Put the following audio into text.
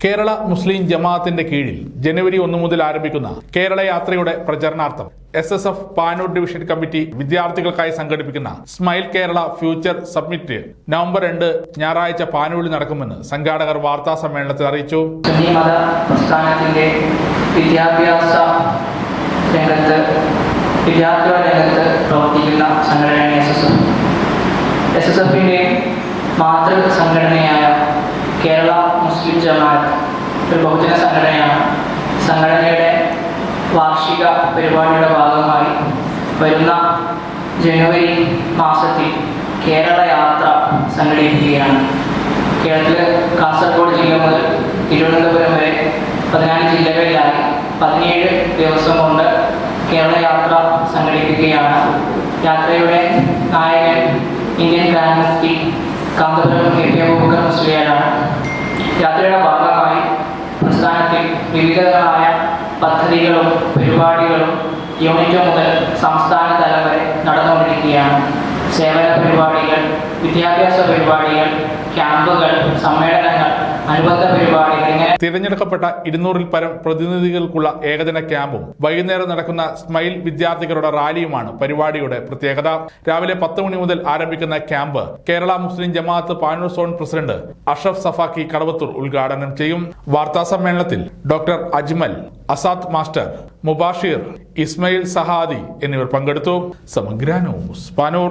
കേരള മുസ്ലിം ജമാഅത്തിന്റെ കീഴിൽ ജനുവരി ഒന്ന് മുതൽ ആരംഭിക്കുന്ന കേരള യാത്രയുടെ പ്രചരണാർത്ഥം S S F Panoor division committee വിദ്യാർത്ഥികൾക്കായി സംഘടിപ്പിക്കുന്ന smile Kerala future summit November രണ്ട് ഞായറാഴ്ച പാനൂരിൽ നടക്കുമെന്ന് സംഘാടകർ വാർത്താ സമ്മേളനത്തിൽ അറിയിച്ചു. പ്രസ്ഥാനത്തിന്റെ വിദ്യാഭ്യാസ രംഗത്ത് വിദ്യാർത്ഥിക രംഗത്ത് പ്രവർത്തിക്കുന്ന സംഘടനയാണ് S S F S S എഫിന്റെ മാതൃ സംഘടനയായ ഒരു ബഹുജന സംഘടനയാണ്. സംഘടനയുടെ വാർഷിക പരിപാടിയുടെ ഭാഗമായി വരുന്ന ജനുവരി മാസത്തിൽ കേരള യാത്ര സംഘടിപ്പിക്കുകയാണ്. കേരളത്തിൽ കാസർഗോഡ് ജില്ല മുതൽ തിരുവനന്തപുരം വരെ പതിനാല് ജില്ലകളിലായി പതിനേഴ് ദിവസം കൊണ്ട് കേരള യാത്ര സംഘടിപ്പിക്കുകയാണ്. യാത്രയുടെ നായകൻ ഇന്ത്യൻ ഗ്രാൻഡ് മുഫ്തി കാന്തപുരം കെ പി അബൂബക്കർ യാത്രയുടെ വിവിധങ്ങളായ പദ്ധതികളും പരിപാടികളും യൂണിറ്റ് മുതൽ സംസ്ഥാന തലം വരെ നടന്നുകൊണ്ടിരിക്കുകയാണ്. സേവന പരിപാടികൾ വിദ്യാഭ്യാസ പരിപാടികൾ ക്യാമ്പുകൾ സമ്മേളനങ്ങൾ തിരഞ്ഞെടുക്കപ്പെട്ട ഇരുന്നൂറിൽ പരം പ്രതിനിധികൾക്കുള്ള ഏകദിന ക്യാമ്പും വൈകുന്നേരം നടക്കുന്ന സ്മൈൽ വിദ്യാർത്ഥികളുടെ റാലിയുമാണ് പരിപാടിയുടെ പ്രത്യേകത. രാവിലെ പത്ത് മണി മുതൽ ആരംഭിക്കുന്ന camp Kerala Muslim Jamaath Panoor zone president Ashraf സഫാക്കി Kadavathur ഉദ്ഘാടനം ചെയ്യും. വാർത്താ സമ്മേളനത്തിൽ ഡോക്ടർ അജ്മൽ അസാദ് മാസ്റ്റർ മുബാഷിർ ഇസ്മയിൽ സഹാദി എന്നിവർ പങ്കെടുത്തു. സമഗ്ര ന്യൂസ് പാനൂർ.